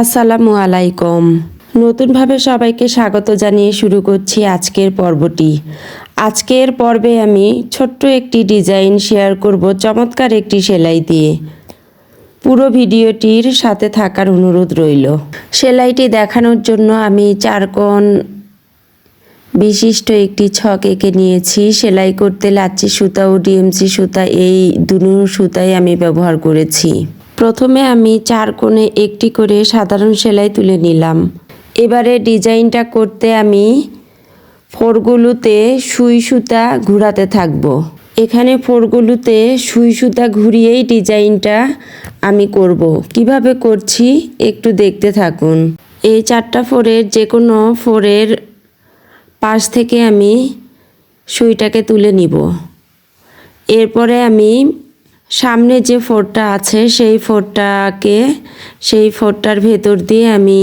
আসসালামু আলাইকুম। নতুনভাবে সবাইকে স্বাগত জানিয়ে শুরু করছি আজকের পর্বটি। আজকের পর্বে আমি ছোট্ট একটি ডিজাইন শেয়ার করব চমৎকার একটি সেলাই দিয়ে। পুরো ভিডিওটির সাথে থাকার অনুরোধ রইল। সেলাইটি দেখানোর জন্য আমি চারকোণ বিশিষ্ট একটি ছক এঁকে নিয়েছি। সেলাই করতে লাচ্ছি সুতা ও ডিএমসি সুতা এই দুনো সুতাই আমি ব্যবহার করেছি। প্রথমে আমি চার কোণে একটি করে সাধারণ সেলাই তুলে নিলাম। এবারে ডিজাইনটা করতে আমি ফোরগুলোতে সুই সুতা ঘুরাতে থাকব। এখানে ফোরগুলোতে সুই সুতা ঘুরিয়েই ডিজাইনটা আমি করব। কীভাবে করছি একটু দেখতে থাকুন। এই চারটা ফোরের যে কোনো ফোরের পাশ থেকে আমি সুইটাকে তুলে নিব। এরপরে আমি সামনে যে ফোরটা আছে, সেই ফোরটাকে, সেই ফোরটার ভেতর দিয়ে আমি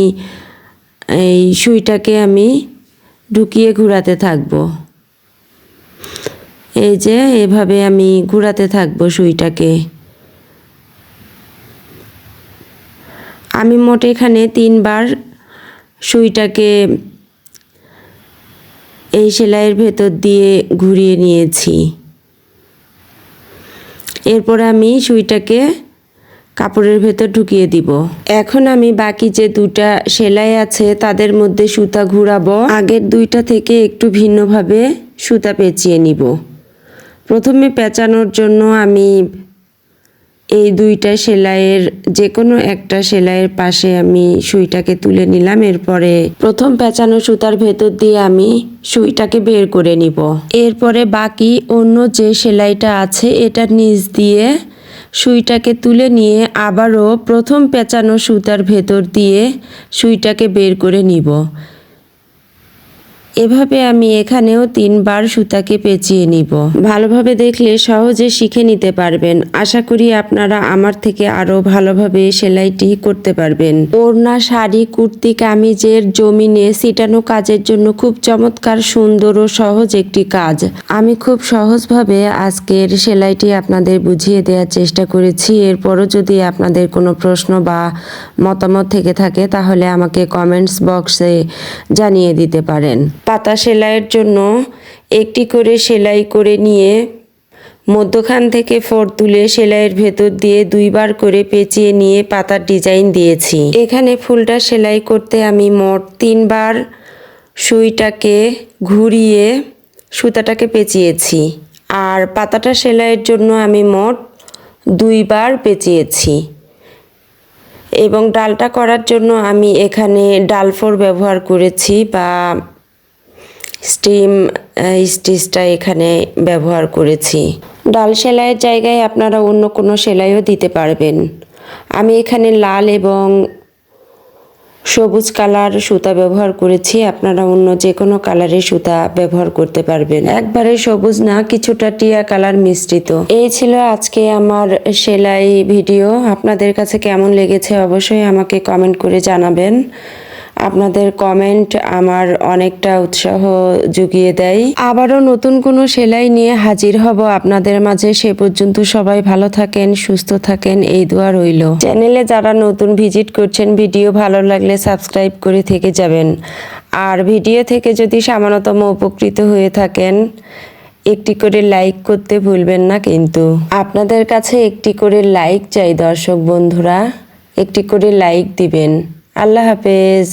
এই সুইটাকে আমি ঢুকিয়ে ঘোরাতে থাকব। এই যে, এভাবে আমি ঘোরাতে থাকব সুইটাকে। আমি মোট এখানে তিনবার সুইটাকে এই সেলাইয়ের ভেতর দিয়ে ঘুরিয়ে নিয়েছি। এরপর আমি সুইটাকে কাপড়ের ভেতর ঢুকিয়ে দিব। এখন আমি বাকি যে দুটা সেলাই আছে, তাদের মধ্যে সুতা ঘুরাবো। আগের দুইটা থেকে একটু ভিন্নভাবে সুতা পেঁচিয়ে নিব। প্রথমে পেঁচানোর জন্য আমি এই দুইটা সেলাইয়ের যে কোনো একটা সেলাইয়ের পাশে আমি সুইটাকে তুলে নিলাম। এরপরে প্রথম পেঁচানো সুতার ভেতর দিয়ে আমি সুইটাকে বের করে নিব। এরপরে বাকি অন্য যে সেলাইটা আছে, এটার নিচ দিয়ে সুইটাকে তুলে নিয়ে আবারও প্রথম পেঁচানো সুতার ভেতর দিয়ে সুইটাকে বের করে নিব। এভাবে আমি এখানেও তিনবার সুতাকে পেঁচিয়ে নিব। ভালোভাবে দেখলে সহজে শিখে নিতে পারবেন। আশা করি আপনারা আমার থেকে আরও ভালোভাবে সেলাইটি করতে পারবেন। ওড়না, শাড়ি, কুর্তি, কামিজের জমিনে সিটানো কাজের জন্য খুব চমৎকার, সুন্দর ও সহজ একটি কাজ। আমি খুব সহজভাবে আজকের সেলাইটি আপনাদের বুঝিয়ে দেওয়ার চেষ্টা করেছি। এরপরও যদি আপনাদের কোনো প্রশ্ন বা মতামত থেকে থাকে, তাহলে আমাকে কমেন্টস বক্সে জানিয়ে দিতে পারেন। পাতা সেলাইয়ের জন্য একটি করে সেলাই করে নিয়ে মধ্যখান থেকে ফোর তুলে সেলাইয়ের ভেতর দিয়ে দুইবার করে পেঁচিয়ে নিয়ে পাতার ডিজাইন দিয়েছি। এখানে ফুলটা সেলাই করতে আমি মোট তিনবার সুইটাকে ঘুরিয়ে সুতাটাকে পেঁচিয়েছি। আর পাতাটা সেলাইয়ের জন্য আমি মোট দুইবার পেঁচিয়েছি। এবং ডালটা করার জন্য আমি এখানে ডালফোর ব্যবহার করেছি বা স্টিম স্টিচটা এখানে ব্যবহার করেছি। ডাল সেলাইয়ের জায়গায় আপনারা অন্য কোনো সেলাইও দিতে পারবেন। আমি এখানে লাল এবং সবুজ কালার সুতা ব্যবহার করেছি। আপনারা অন্য যে কোনো কালারের সুতা ব্যবহার করতে পারবেন। একবারে সবুজ না, কিছুটা টিয়া কালার মিশ্রিত। এই ছিল আজকে আমার সেলাই ভিডিও। আপনাদের কাছে কেমন লেগেছে অবশ্যই আমাকে কমেন্ট করে জানাবেন। আপনাদের কমেন্ট আমার অনেকটা উৎসাহ জুগিয়ে দেয়। আবারও নতুন কোনো সেলাই নিয়ে হাজির হব আপনাদের মাঝে। সে পর্যন্ত সবাই ভালো থাকেন, সুস্থ থাকেন, এই দোয়া রইল। চ্যানেলে যারা নতুন ভিজিট করছেন, ভিডিও ভালো লাগলে সাবস্ক্রাইব করে থেকে যাবেন। আর ভিডিও থেকে যদি সামান্যতম উপকৃত হয়ে থাকেন, একটি করে লাইক করতে ভুলবেন না কিন্তু। আপনাদের কাছে একটি করে লাইক চাই দর্শক বন্ধুরা। একটি করে লাইক দিবেন। আল্লাহ হাফেজ।